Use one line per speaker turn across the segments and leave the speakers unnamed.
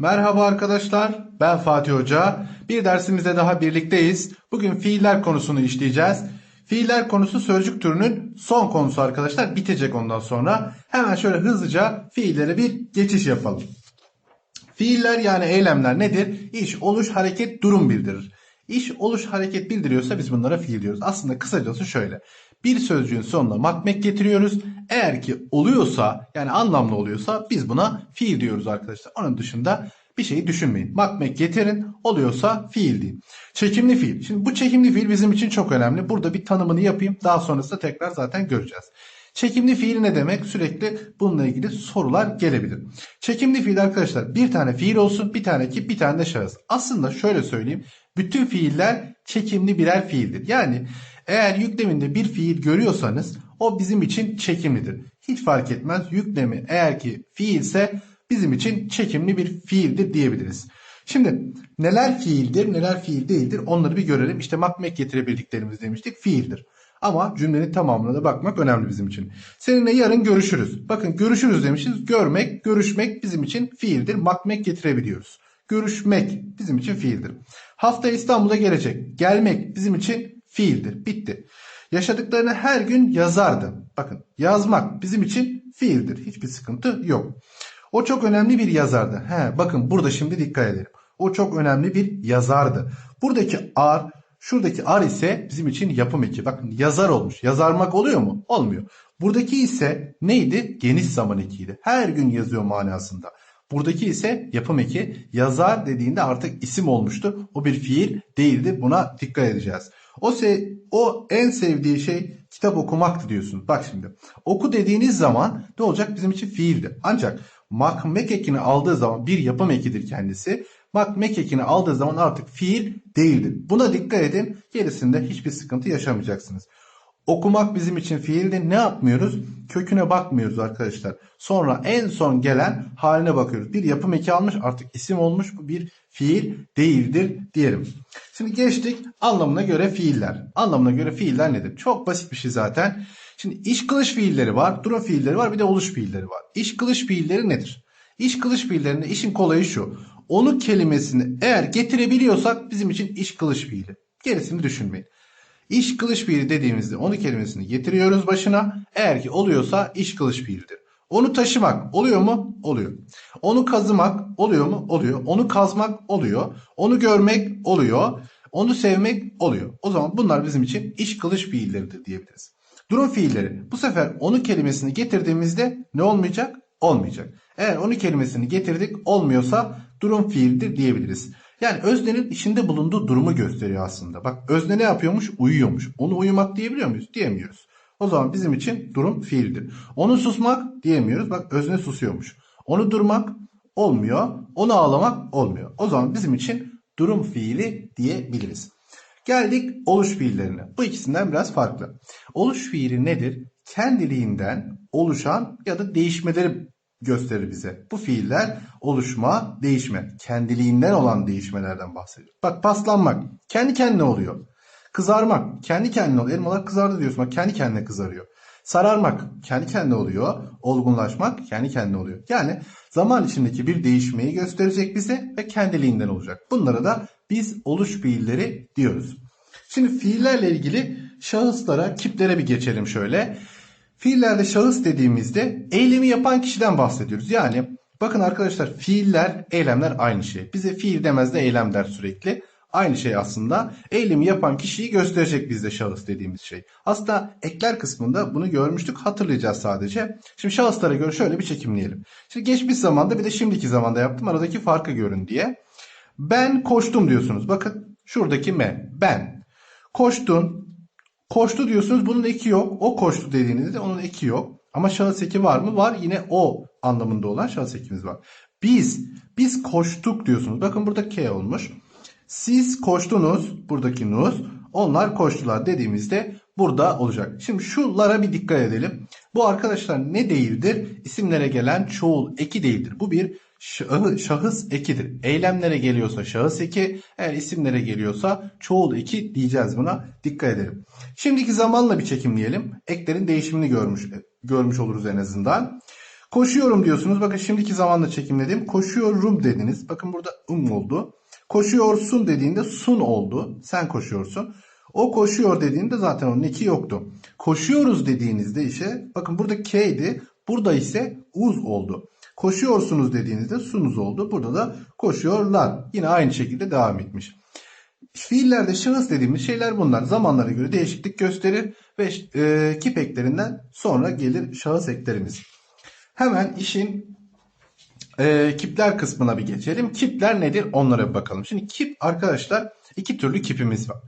Merhaba arkadaşlar, ben Fatih Hoca. Bir dersimizde daha birlikteyiz. Bugün fiiller konusunu işleyeceğiz. Fiiller konusu sözcük türünün son konusu arkadaşlar. Bitecek ondan sonra. Hemen şöyle hızlıca fiillere bir geçiş yapalım. Fiiller yani eylemler nedir? İş, oluş, hareket, durum bildirir. İş, oluş, hareket bildiriyorsa biz bunlara fiil diyoruz. Aslında kısacası şöyle. Bir sözcüğün sonuna makmek getiriyoruz. Eğer ki oluyorsa yani anlamlı oluyorsa biz buna fiil diyoruz arkadaşlar. Onun dışında bir şeyi düşünmeyin. Makmek getirin oluyorsa fiil deyin. Çekimli fiil. Şimdi bu çekimli fiil bizim için çok önemli. Burada bir tanımını yapayım. Daha sonrasında tekrar zaten göreceğiz. Çekimli fiil ne demek? Sürekli bununla ilgili sorular gelebilir. Çekimli fiil arkadaşlar bir tane fiil olsun bir tane ki bir tane de şahıs. Aslında şöyle söyleyeyim. Bütün fiiller çekimli birer fiildir. Yani eğer yükleminde bir fiil görüyorsanız o bizim için çekimlidir. Hiç fark etmez yüklemi eğer ki fiilse bizim için çekimli bir fiildir diyebiliriz. Şimdi neler fiildir neler fiil değildir onları bir görelim. İşte makmek getirebildiklerimiz demiştik fiildir. Ama cümlenin tamamına da bakmak önemli bizim için. Seninle yarın görüşürüz. Bakın görüşürüz demişiz. Görmek, görüşmek bizim için fiildir. Makmek getirebiliyoruz. Görüşmek bizim için fiildir. Hafta İstanbul'a gelecek. Gelmek bizim için fiildir. Bitti. Yaşadıklarını her gün yazardı. Bakın yazmak bizim için fiildir. Hiçbir sıkıntı yok. O çok önemli bir yazardı. He, bakın burada şimdi dikkat edelim. O çok önemli bir yazardı. Buradaki ar, şuradaki ar ise bizim için yapım eki. Bakın yazar olmuş. Yazarmak oluyor mu? Olmuyor. Buradaki ise neydi? Geniş zaman ekiydi. Her gün yazıyor manasında. Buradaki ise yapım eki. Yazar dediğinde artık isim olmuştu. O bir fiil değildi. Buna dikkat edeceğiz. O se o en sevdiği şey kitap okumaktı diyorsun. Bak şimdi. Oku dediğiniz zaman ne olacak? Bizim için fiildi. Ancak makmek ekini aldığı zaman bir yapım ekidir kendisi. Makmek ekini aldığı zaman artık fiil değildir. Buna dikkat edin. Gerisinde hiçbir sıkıntı yaşamayacaksınız. Okumak bizim için fiildi. Ne yapmıyoruz? Köküne bakmıyoruz arkadaşlar. Sonra en son gelen haline bakıyoruz. Bir yapım eki almış artık isim olmuş. Bu bir fiil değildir diyelim. Şimdi geçtik anlamına göre fiiller. Anlamına göre fiiller nedir? Çok basit bir şey zaten. Şimdi iş kılış fiilleri var, durum fiilleri var, bir de oluş fiilleri var. İş kılış fiilleri nedir? İş kılış fiillerinde işin kolayı şu. Onu kelimesini eğer getirebiliyorsak bizim için iş kılış fiili. Gerisini düşünmeyin. İş kılış fiili dediğimizde onu kelimesini getiriyoruz başına. Eğer ki oluyorsa iş kılış fiildir. Onu taşımak oluyor mu? Oluyor. Onu kazımak oluyor mu? Oluyor. Onu kazmak oluyor. Onu görmek oluyor. Onu sevmek oluyor. O zaman bunlar bizim için iş kılış fiilleridir diyebiliriz. Durum fiilleri. Bu sefer onu kelimesini getirdiğimizde ne olmayacak? Olmayacak. Eğer onu kelimesini getirdik olmuyorsa durum fiildir diyebiliriz. Yani öznenin içinde bulunduğu durumu gösteriyor aslında. Bak özne ne yapıyormuş? Uyuyormuş. Onu uyumak diyebiliyor muyuz? Diyemiyoruz. O zaman bizim için durum fiildir. Onu susmak diyemiyoruz. Bak özne susuyormuş. Onu durmak olmuyor. Onu ağlamak olmuyor. O zaman bizim için durum fiili diyebiliriz. Geldik oluş fiillerine. Bu ikisinden biraz farklı. Oluş fiili nedir? Kendiliğinden oluşan ya da değişmeleri gösterir bize. Bu fiiller oluşma, değişme. Kendiliğinden olan değişmelerden bahsediyor. Bak paslanmak kendi kendine oluyor. Kızarmak kendi kendine oluyor. Elmalar kızardı diyorsun bak kendi kendine kızarıyor. Sararmak kendi kendine oluyor. Olgunlaşmak kendi kendine oluyor. Yani zaman içindeki bir değişmeyi gösterecek bize ve kendiliğinden olacak. Bunlara da biz oluş fiilleri diyoruz. Şimdi fiillerle ilgili şahıslara, kiplere bir geçelim şöyle. Fiillerde şahıs dediğimizde eylemi yapan kişiden bahsediyoruz. Yani bakın arkadaşlar fiiller, eylemler aynı şey. Bize fiil demez de eylem der sürekli. Aynı şey aslında. Eylemi yapan kişiyi gösterecek bizde şahıs dediğimiz şey. Aslında ekler kısmında bunu görmüştük. Hatırlayacağız sadece. Şimdi şahıslara göre şöyle bir çekimleyelim. Şimdi geçmiş zamanda bir de şimdiki zamanda yaptım. Aradaki farkı görün diye. Ben koştum diyorsunuz. Bakın şuradaki me. Ben. Koştun. Koştu diyorsunuz. Bunun eki yok. O koştu dediğinizde onun eki yok. Ama şahıs eki var mı? Var. Yine o anlamında olan şahıs ekimiz var. Biz. Biz koştuk diyorsunuz. Bakın burada K olmuş. Siz koştunuz. Buradaki nus. Onlar koştular dediğimizde burada olacak. Şimdi şulara bir dikkat edelim. Bu arkadaşlar ne değildir? İsimlere gelen çoğul eki değildir. Bu bir şahıs ekidir. Eylemlere geliyorsa şahıs eki, eğer isimlere geliyorsa çoğul eki diyeceğiz buna. Dikkat edelim. Şimdiki zamanla bir çekimleyelim. Eklerin değişimini görmüş görmüş oluruz en azından. Koşuyorum diyorsunuz. Bakın şimdiki zamanla çekimledim. Koşuyorum dediniz. Bakın burada um oldu. Koşuyorsun dediğinde sun oldu. Sen koşuyorsun. O koşuyor dediğinde zaten onun eki yoktu. Koşuyoruz dediğinizde işe bakın burada K'ydi. Burada ise uz oldu. Koşuyorsunuz dediğinizde sunuz oldu. Burada da koşuyorlar. Yine aynı şekilde devam etmiş. Fiillerde şahıs dediğimiz şeyler bunlar. Zamanlara göre değişiklik gösterir ve e, kip eklerinden sonra gelir şahıs eklerimiz. Hemen işin e, kipler kısmına bir geçelim. Kipler nedir onlara bir bakalım. Şimdi kip arkadaşlar iki türlü kipimiz var.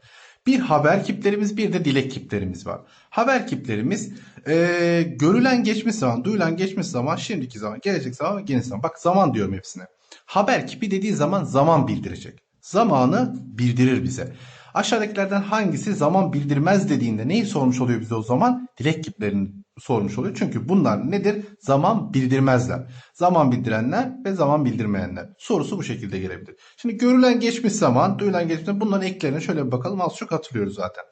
Bir haber kiplerimiz bir de dilek kiplerimiz var. Haber kiplerimiz e, görülen geçmiş zaman, duyulan geçmiş zaman, şimdiki zaman, gelecek zaman, gelecek zaman. Bak zaman diyorum hepsine. Haber kipi dediği zaman zaman bildirecek. Zamanı bildirir bize. Aşağıdakilerden hangisi zaman bildirmez dediğinde neyi sormuş oluyor bize o zaman? Dilek kiplerini sormuş oluyor. Çünkü bunlar nedir? Zaman bildirmezler. Zaman bildirenler ve zaman bildirmeyenler. Sorusu bu şekilde gelebilir. Şimdi görülen geçmiş zaman, duyulan geçmiş zaman bunların eklerine şöyle bir bakalım. Az çok hatırlıyoruz zaten.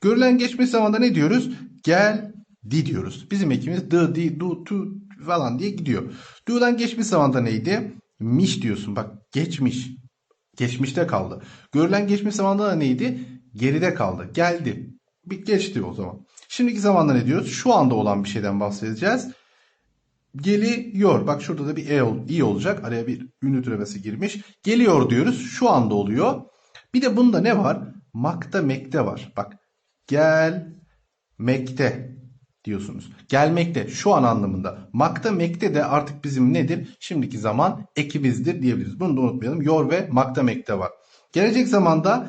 Görülen geçmiş zamanda ne diyoruz? Gel, di diyoruz. Bizim ekimiz the, di, du, tu falan diye gidiyor. Duyulan geçmiş zamanda neydi? Miş diyorsun. Bak geçmiş. Geçmişte kaldı. Görülen geçmiş zamanda da neydi? Geride kaldı. Geldi. Bir geçti o zaman. Şimdiki zamanda ne diyoruz? Şu anda olan bir şeyden bahsedeceğiz. Geliyor. Bak şurada da bir e, i olacak. Araya bir ünlü türemesi girmiş. Geliyor diyoruz. Şu anda oluyor. Bir de bunda ne var? Makta mekte var. Bak gelmekte diyorsunuz. Gelmekte şu an anlamında. Makta mekte de artık bizim nedir? Şimdiki zaman ekimizdir diyebiliriz. Bunu da unutmayalım. Yor ve makta mekte var. Gelecek zamanda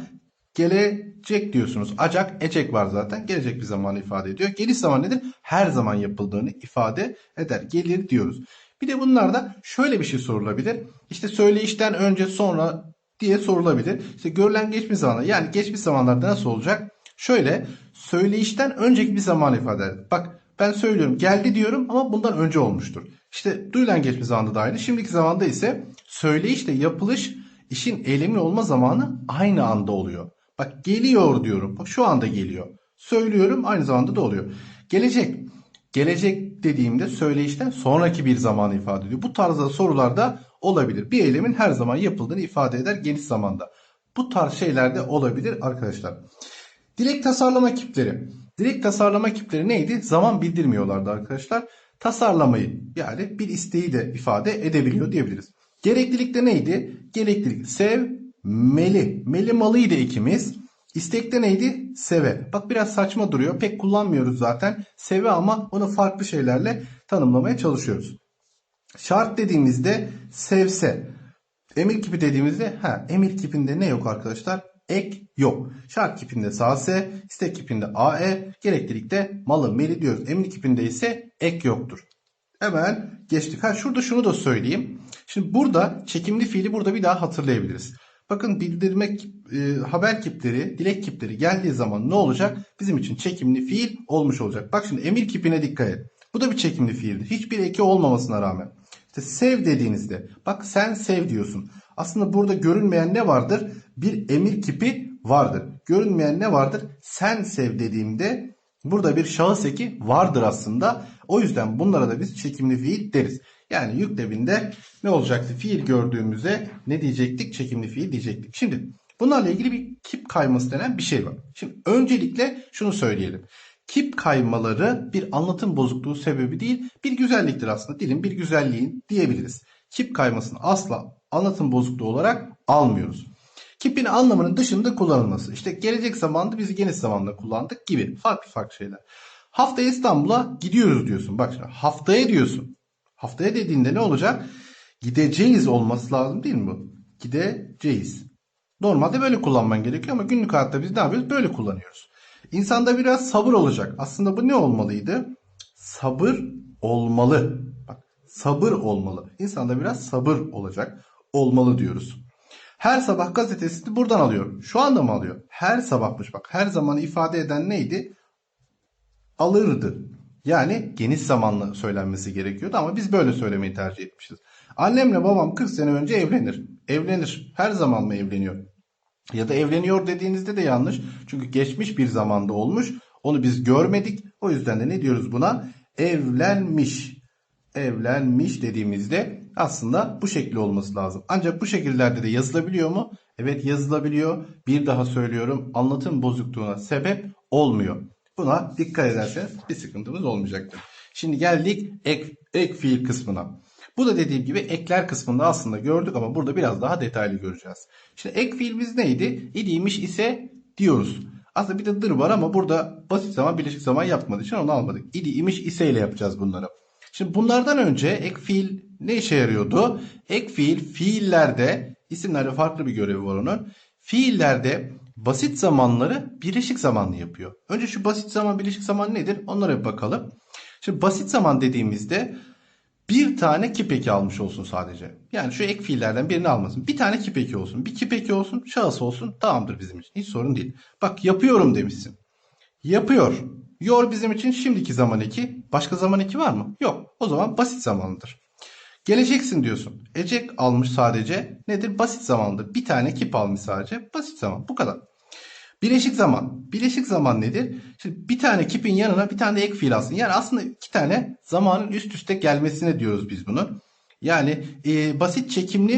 gelecek diyorsunuz. Acak, ecek var zaten. Gelecek bir zamanı ifade ediyor. Geliş zaman nedir? Her zaman yapıldığını ifade eder. Gelir diyoruz. Bir de bunlarda şöyle bir şey sorulabilir. İşte söyleyişten önce sonra diye sorulabilir. İşte görülen geçmiş zamanda yani geçmiş zamanlarda nasıl olacak? Şöyle söyleyişten önceki bir zaman ifade eder. Bak ben söylüyorum geldi diyorum ama bundan önce olmuştur. İşte duyulan geçmiş zamanda da aynı. Şimdiki zamanda ise söyleyişle yapılış işin eylemli olma zamanı aynı anda oluyor. Bak geliyor diyorum. Bak şu anda geliyor. Söylüyorum aynı zamanda da oluyor. Gelecek. Gelecek dediğimde söyleyişten sonraki bir zamanı ifade ediyor. Bu tarzda sorularda olabilir. Bir eylemin her zaman yapıldığını ifade eder geniş zamanda. Bu tarz şeyler de olabilir arkadaşlar. Dilek tasarlama kipleri. Dilek tasarlama kipleri neydi? Zaman bildirmiyorlardı arkadaşlar. Tasarlamayı yani bir isteği de ifade edebiliyor diyebiliriz. Gereklilikte neydi? Gereklilik sevmeli. Meli malıydı ikimiz. İstekte neydi? Seve. Bak biraz saçma duruyor. Pek kullanmıyoruz zaten. Seve ama onu farklı şeylerle tanımlamaya çalışıyoruz. Şart dediğimizde sevse. Emir kipi dediğimizde ha emir kipinde ne yok arkadaşlar? Ek yok. Şart kipinde sase, istek kipinde ae, gereklilikte malı meli diyoruz. Emir kipinde ise ek yoktur. Hemen geçtik. Ha şurada şunu da söyleyeyim. Şimdi burada çekimli fiili burada bir daha hatırlayabiliriz. Bakın bildirmek e, haber kipleri, dilek kipleri geldiği zaman ne olacak? Bizim için çekimli fiil olmuş olacak. Bak şimdi emir kipine dikkat et. Bu da bir çekimli fiildir. Hiçbir eki olmamasına rağmen. İşte sev dediğinizde bak sen sev diyorsun. Aslında burada görünmeyen ne vardır? Bir emir kipi vardır. Görünmeyen ne vardır? Sen sev dediğimde burada bir şahıs eki vardır aslında. O yüzden bunlara da biz çekimli fiil deriz. Yani yükleminde ne olacaktı? Fiil gördüğümüzde ne diyecektik? Çekimli fiil diyecektik. Şimdi bunlarla ilgili bir kip kayması denen bir şey var. Şimdi öncelikle şunu söyleyelim. Kip kaymaları bir anlatım bozukluğu sebebi değil, bir güzelliktir aslında. Dilin bir güzelliğin diyebiliriz. Kip kaymasını asla anlatım bozukluğu olarak almıyoruz. Kipin anlamının dışında kullanılması. İşte gelecek zamanda biz geniş zamanda kullandık gibi. Farklı farklı şeyler. Haftaya İstanbul'a gidiyoruz diyorsun. Bak şimdi haftaya diyorsun. Haftaya dediğinde ne olacak? Gideceğiz olması lazım değil mi bu? Gideceğiz. Normalde böyle kullanman gerekiyor ama günlük hayatta biz ne yapıyoruz? Böyle kullanıyoruz. İnsanda biraz sabır olacak. Aslında bu ne olmalıydı? Sabır olmalı. Bak sabır olmalı. İnsanda biraz sabır olacak. Olmalı diyoruz. Her sabah gazetesini buradan alıyor. Şu anda mı alıyor? Her sabahmış bak. Her zaman ifade eden neydi? Alırdı. Yani geniş zamanlı söylenmesi gerekiyordu ama biz böyle söylemeyi tercih etmişiz. Annemle babam 40 sene önce evlenir. Evlenir. Her zaman mı evleniyor? Ya da evleniyor dediğinizde de yanlış. Çünkü geçmiş bir zamanda olmuş. Onu biz görmedik. O yüzden de ne diyoruz buna? Evlenmiş. evlenmiş dediğimizde aslında bu şekli olması lazım. Ancak bu şekillerde de yazılabiliyor mu? Evet yazılabiliyor. Bir daha söylüyorum anlatım bozukluğuna sebep olmuyor. Buna dikkat ederseniz bir sıkıntımız olmayacaktır. Şimdi geldik ek, ek fiil kısmına. Bu da dediğim gibi ekler kısmında aslında gördük ama burada biraz daha detaylı göreceğiz. Şimdi ek fiilimiz neydi? İdiymiş ise diyoruz. Aslında bir de dır var ama burada basit zaman birleşik zaman yapmadığı için onu almadık. İdi, imiş, ise ile yapacağız bunları. Şimdi bunlardan önce ek fiil ne işe yarıyordu? Ek fiil fiillerde isimlerde farklı bir görevi var onun. Fiillerde basit zamanları birleşik zamanlı yapıyor. Önce şu basit zaman birleşik zaman nedir? Onlara bir bakalım. Şimdi basit zaman dediğimizde bir tane kipeki almış olsun sadece. Yani şu ek fiillerden birini almasın. Bir tane kipeki olsun. Bir kipeki olsun, şahıs olsun. Tamamdır bizim için. Hiç sorun değil. Bak yapıyorum demişsin. Yapıyor. Yor bizim için şimdiki zaman eki. Başka zaman eki var mı? Yok. O zaman basit zamanlıdır. Geleceksin diyorsun. Ecek almış sadece. Nedir? Basit zamandır. Bir tane kip almış sadece. Basit zaman. Bu kadar. Bileşik zaman. Bileşik zaman nedir? Şimdi bir tane kipin yanına bir tane de ek fiil alsın. Yani aslında iki tane zamanın üst üste gelmesine diyoruz biz bunu. Yani e, basit çekimli,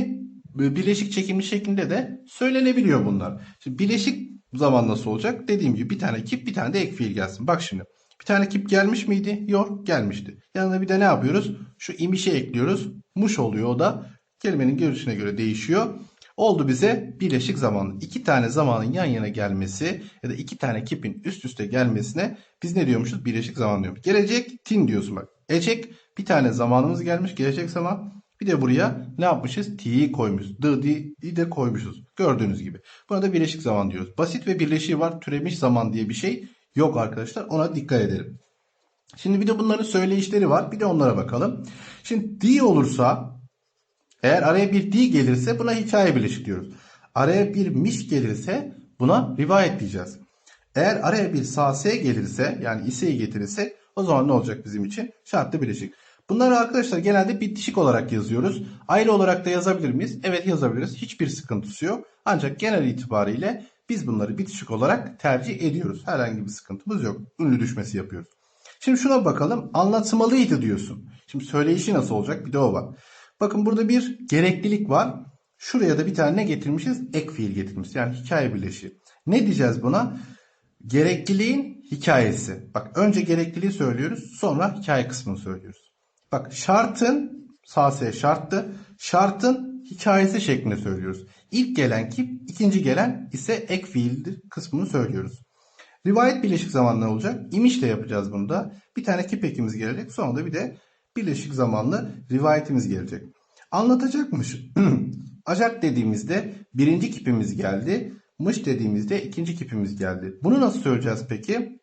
e, bileşik çekimli şeklinde de söylenebiliyor bunlar. Şimdi bileşik zaman nasıl olacak? Dediğim gibi bir tane kip bir tane de ek fiil gelsin. Bak şimdi. Bir tane kip gelmiş miydi? Yok gelmişti. Yanına bir de ne yapıyoruz? Şu imişe ekliyoruz. Muş oluyor o da. Kelimenin görüşüne göre değişiyor. Oldu bize bileşik zamanlı. İki tane zamanın yan yana gelmesi ya da iki tane kipin üst üste gelmesine biz ne diyormuşuz? Bileşik zaman diyoruz. Gelecek tin diyorsun bak. Ecek bir tane zamanımız gelmiş gelecek zaman. Bir de buraya ne yapmışız? T'yi koymuşuz. D, D, de koymuşuz. Gördüğünüz gibi. Buna da bileşik zaman diyoruz. Basit ve birleşiği var. Türemiş zaman diye bir şey yok arkadaşlar. Ona dikkat edelim. Şimdi bir de bunların söyleyişleri var. Bir de onlara bakalım. Şimdi D olursa eğer araya bir di gelirse buna hikaye birleşik diyoruz. Araya bir miş gelirse buna rivayet diyeceğiz. Eğer araya bir sase gelirse yani iseyi getirirsek o zaman ne olacak bizim için? Şartlı birleşik. Bunları arkadaşlar genelde bitişik olarak yazıyoruz. Ayrı olarak da yazabilir miyiz? Evet yazabiliriz. Hiçbir sıkıntısı yok. Ancak genel itibariyle biz bunları bitişik olarak tercih ediyoruz. Herhangi bir sıkıntımız yok. Ünlü düşmesi yapıyoruz. Şimdi şuna bakalım. Anlatmalıydı diyorsun. Şimdi söyleyişi nasıl olacak? Bir de o var. Bakın burada bir gereklilik var. Şuraya da bir tane ne getirmişiz? Ek fiil getirmişiz. Yani hikaye birleşiği. Ne diyeceğiz buna? Gerekliliğin hikayesi. Bak önce gerekliliği söylüyoruz. Sonra hikaye kısmını söylüyoruz. Bak şartın sase şarttı. Şartın hikayesi şeklinde söylüyoruz. İlk gelen kip, ikinci gelen ise ek fiildir kısmını söylüyoruz. Rivayet birleşik zamanlı olacak. İmişle yapacağız bunu da. Bir tane kip ekimiz gelecek. Sonra da bir de birleşik zamanlı rivayetimiz gelecek. Anlatacakmış. Acak dediğimizde birinci kipimiz geldi. Mış dediğimizde ikinci kipimiz geldi. Bunu nasıl söyleyeceğiz peki?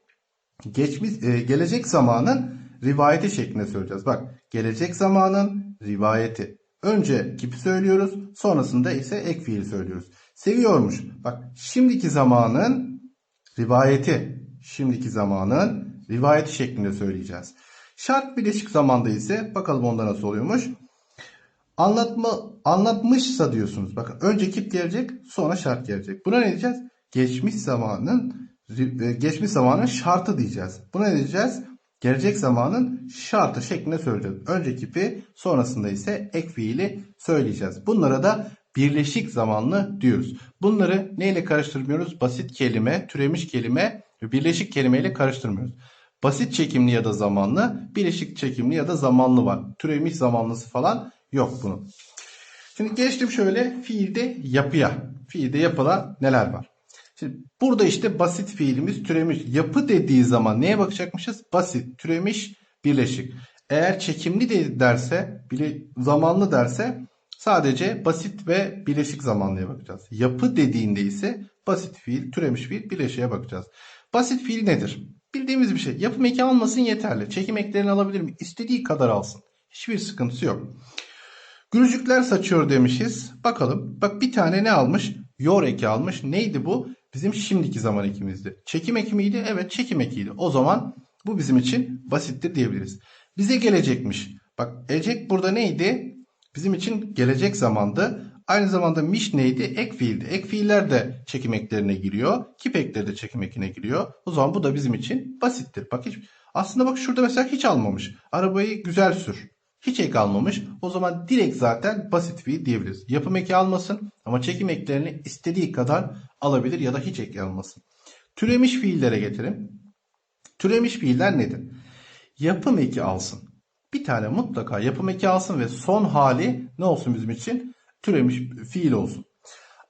Geçmiş, e, gelecek zamanın rivayeti şeklinde söyleyeceğiz. Bak gelecek zamanın rivayeti. Önce kipi söylüyoruz. Sonrasında ise ek fiil söylüyoruz. Seviyormuş. Bak şimdiki zamanın rivayeti. Şimdiki zamanın rivayeti şeklinde söyleyeceğiz. Şart bileşik zamanda ise bakalım onda nasıl oluyormuş. Anlatma anlatmışsa diyorsunuz. Bakın önce kip gelecek, sonra şart gelecek. Buna ne diyeceğiz? Geçmiş zamanın e, geçmiş zamanın şartı diyeceğiz. Buna ne diyeceğiz? Gelecek zamanın şartı şeklinde söyleyeceğiz. Önce kipi, sonrasında ise ek fiili söyleyeceğiz. Bunlara da birleşik zamanlı diyoruz. Bunları neyle karıştırmıyoruz? Basit kelime, türemiş kelime ve birleşik kelimeyle karıştırmıyoruz. Basit çekimli ya da zamanlı, bileşik çekimli ya da zamanlı var. Türemiş zamanlısı falan yok bunun. Şimdi geçtim şöyle fiilde yapıya. Fiilde yapılan neler var? Şimdi burada işte basit fiilimiz türemiş. Yapı dediği zaman neye bakacakmışız? Basit, türemiş, birleşik. Eğer çekimli de derse, bile zamanlı derse sadece basit ve birleşik zamanlıya bakacağız. Yapı dediğinde ise basit fiil, türemiş fiil, birleşiğe bakacağız. Basit fiil nedir? Bildiğimiz bir şey. Yapım eki almasın yeterli. Çekim eklerini alabilir mi? İstediği kadar alsın. Hiçbir sıkıntısı yok. Gülücükler saçıyor demişiz. Bakalım. Bak bir tane ne almış? Yor eki almış. Neydi bu? Bizim şimdiki zaman ekimizdi. Çekim eki miydi? Evet çekim ekiydi. O zaman bu bizim için basittir diyebiliriz. Bize gelecekmiş. Bak ecek burada neydi? Bizim için gelecek zamandı. Aynı zamanda miş neydi? Ek fiildi. Ek fiiller de çekim eklerine giriyor. Kip ekleri de çekim ekine giriyor. O zaman bu da bizim için basittir. Bak hiç, aslında bak şurada mesela hiç almamış. Arabayı güzel sür. Hiç ek almamış. O zaman direkt zaten basit fiil diyebiliriz. Yapım eki almasın ama çekim eklerini istediği kadar alabilir ya da hiç ek almasın. Türemiş fiillere getirin. Türemiş fiiller nedir? Yapım eki alsın. Bir tane mutlaka yapım eki alsın ve son hali ne olsun bizim için? Türemiş fiil olsun.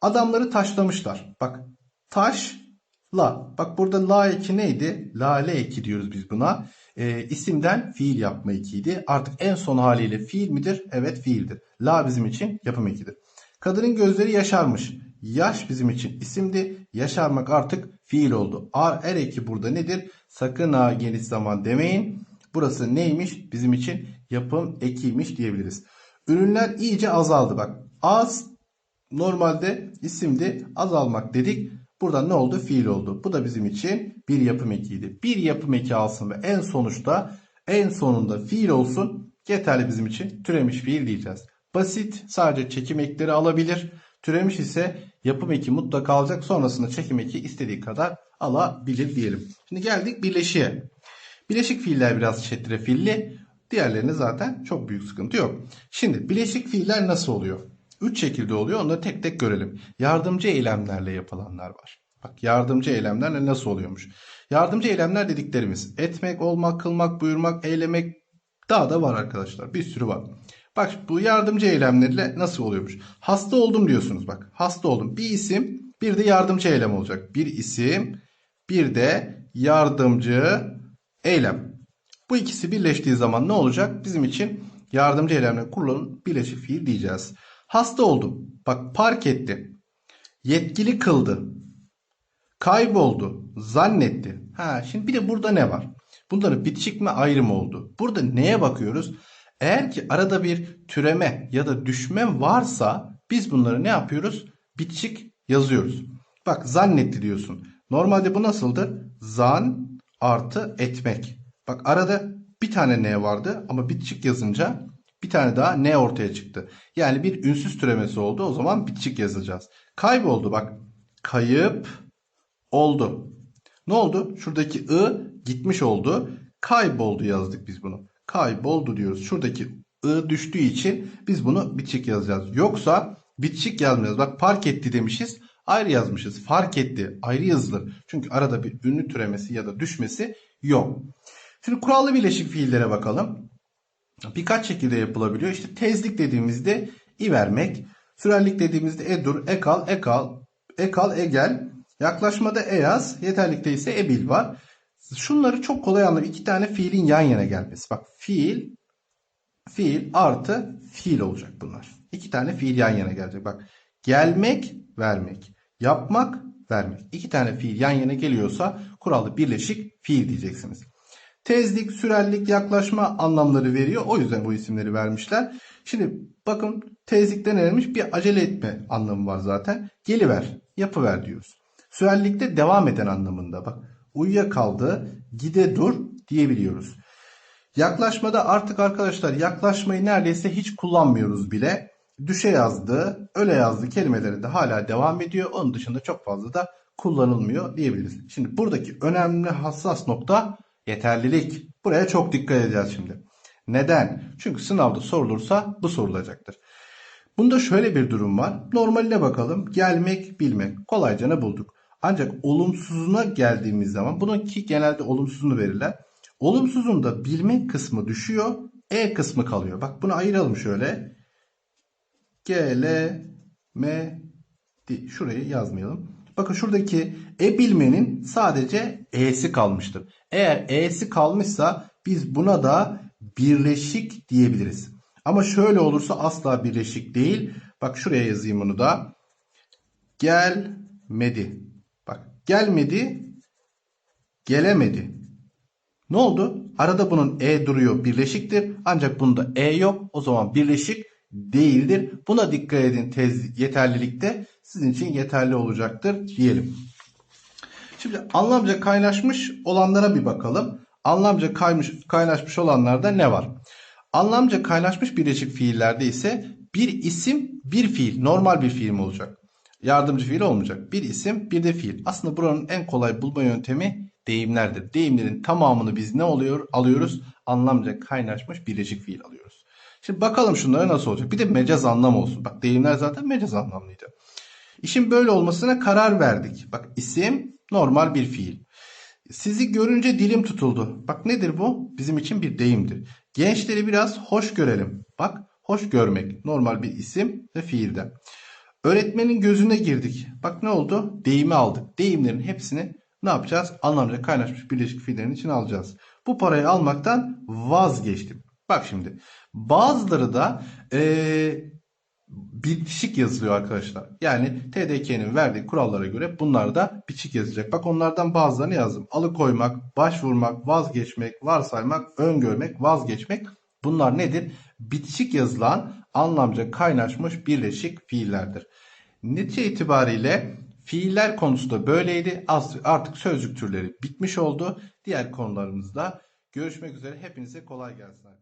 Adamları taşlamışlar. Bak taşla. Bak burada la eki neydi? Lale eki diyoruz biz buna. E, isimden fiil yapma ekiydi. Artık en son haliyle fiil midir? Evet fiildir. La bizim için yapım ekidir. Kadının gözleri yaşarmış. Yaş bizim için isimdi. Yaşarmak artık fiil oldu. Ar er eki burada nedir? Sakın ha geniş zaman demeyin. Burası neymiş? Bizim için yapım ekiymiş diyebiliriz. Ürünler iyice azaldı. Bak az normalde isimdi azalmak dedik. Burada ne oldu? Fiil oldu. Bu da bizim için bir yapım ekiydi. Bir yapım eki alsın ve en sonuçta en sonunda fiil olsun. Yeterli bizim için. Türemiş fiil diyeceğiz. Basit sadece çekim ekleri alabilir. Türemiş ise yapım eki mutlaka alacak. Sonrasında çekim eki istediği kadar alabilir diyelim. Şimdi geldik birleşiğe. Bileşik fiiller biraz çetrefilli. Diğerlerine zaten çok büyük sıkıntı yok. Şimdi bileşik fiiller nasıl oluyor? Üç şekilde oluyor. Onları tek tek görelim. Yardımcı eylemlerle yapılanlar var. Bak yardımcı eylemlerle nasıl oluyormuş? Yardımcı eylemler dediklerimiz etmek, olmak, kılmak, buyurmak, eylemek daha da var arkadaşlar. Bir sürü var. Bak bu yardımcı eylemlerle nasıl oluyormuş? Hasta oldum diyorsunuz bak. Hasta oldum. Bir isim bir de yardımcı eylem olacak. Bir isim bir de yardımcı eylem. Bu ikisi birleştiği zaman ne olacak? Bizim için yardımcı eylemle kurulan birleşik fiil diyeceğiz. Hasta oldum. Bak park etti. Yetkili kıldı. Kayboldu. Zannetti. Ha şimdi bir de burada ne var? Bunların bitişik mi ayrım oldu? Burada neye bakıyoruz? Eğer ki arada bir türeme ya da düşme varsa biz bunları ne yapıyoruz? Bitişik yazıyoruz. Bak zannetti diyorsun. Normalde bu nasıldır? Zan artı etmek. Bak arada bir tane ne vardı ama bitişik yazınca bir tane daha ne ortaya çıktı. Yani bir ünsüz türemesi oldu. O zaman bitişik yazacağız. Kayboldu bak. Kayıp oldu. Ne oldu? Şuradaki ı gitmiş oldu. Kayboldu yazdık biz bunu. Kayboldu diyoruz. Şuradaki ı düştüğü için biz bunu bitişik yazacağız. Yoksa bitişik yazmayacağız. Bak park etti demişiz. Ayrı yazmışız. Fark etti. Ayrı yazılır. Çünkü arada bir ünlü türemesi ya da düşmesi yok. Şimdi kurallı birleşik fiillere bakalım. Birkaç şekilde yapılabiliyor. İşte tezlik dediğimizde i vermek. Sürerlik dediğimizde edur, ekal, ekal, ekal, egel. Yaklaşmada eyaz, yeterlikte ise ebil var. Şunları çok kolay anlayın. İki tane fiilin yan yana gelmesi. Bak fiil, fiil artı fiil olacak bunlar. İki tane fiil yan yana gelecek. Bak gelmek, vermek. Yapmak, vermek. İki tane fiil yan yana geliyorsa kurallı birleşik fiil diyeceksiniz. Tezlik, sürerlik, yaklaşma anlamları veriyor. O yüzden bu isimleri vermişler. Şimdi bakın tezlikte ne vermiş? Bir acele etme anlamı var zaten. Geliver, yapıver diyoruz. Sürerlikte devam eden anlamında bak. Uyuyakaldı, gide dur diyebiliyoruz. Yaklaşmada artık arkadaşlar yaklaşmayı neredeyse hiç kullanmıyoruz bile. Düşe yazdı, öyle yazdı kelimeleri de hala devam ediyor. Onun dışında çok fazla da kullanılmıyor diyebiliriz. Şimdi buradaki önemli hassas nokta yeterlilik. Buraya çok dikkat edeceğiz şimdi. Neden? Çünkü sınavda sorulursa bu sorulacaktır. Bunda şöyle bir durum var. Normaline bakalım. Gelmek, bilmek. Kolayca ne bulduk? Ancak olumsuzuna geldiğimiz zaman bunun ki genelde olumsuzunu verirler. Olumsuzunda bilmek kısmı düşüyor. E kısmı kalıyor. Bak bunu ayıralım şöyle. G, L, M, D. Şurayı yazmayalım. Bakın şuradaki e bilmenin sadece e'si kalmıştır. Eğer e'si kalmışsa biz buna da birleşik diyebiliriz. Ama şöyle olursa asla birleşik değil. Bak şuraya yazayım bunu da. Gelmedi. Bak gelmedi, gelemedi. Ne oldu? Arada bunun e duruyor birleşiktir. Ancak bunda e yok. O zaman birleşik değildir. Buna dikkat edin tez yeterlilikte sizin için yeterli olacaktır diyelim. Şimdi anlamca kaynaşmış olanlara bir bakalım. Anlamca kaymış, kaynaşmış olanlarda ne var? Anlamca kaynaşmış birleşik fiillerde ise bir isim bir fiil normal bir fiil mi olacak? Yardımcı fiil olmayacak. Bir isim bir de fiil. Aslında buranın en kolay bulma yöntemi deyimlerdir. Deyimlerin tamamını biz ne oluyor alıyoruz? Anlamca kaynaşmış birleşik fiil alıyoruz. Şimdi bakalım şunlara nasıl olacak. Bir de mecaz anlam olsun. Bak deyimler zaten mecaz anlamlıydı. İşin böyle olmasına karar verdik. Bak isim normal bir fiil. Sizi görünce dilim tutuldu. Bak nedir bu? Bizim için bir deyimdir. Gençleri biraz hoş görelim. Bak hoş görmek normal bir isim ve fiilden. Öğretmenin gözüne girdik. Bak ne oldu? Deyimi aldık. Deyimlerin hepsini ne yapacağız? Anlamca kaynaşmış birleşik fiillerin içine alacağız. Bu parayı almaktan vazgeçtim. Bak şimdi bazıları da eee bitişik yazılıyor arkadaşlar. Yani TDK'nin verdiği kurallara göre bunlar da bitişik yazacak. Bak onlardan bazılarını yazdım. Alıkoymak, başvurmak, vazgeçmek, varsaymak, öngörmek, vazgeçmek. Bunlar nedir? Bitişik yazılan anlamca kaynaşmış birleşik fiillerdir. Netice itibariyle fiiller konusu da böyleydi. Artık sözcük türleri bitmiş oldu. Diğer konularımızda görüşmek üzere. Hepinize kolay gelsin.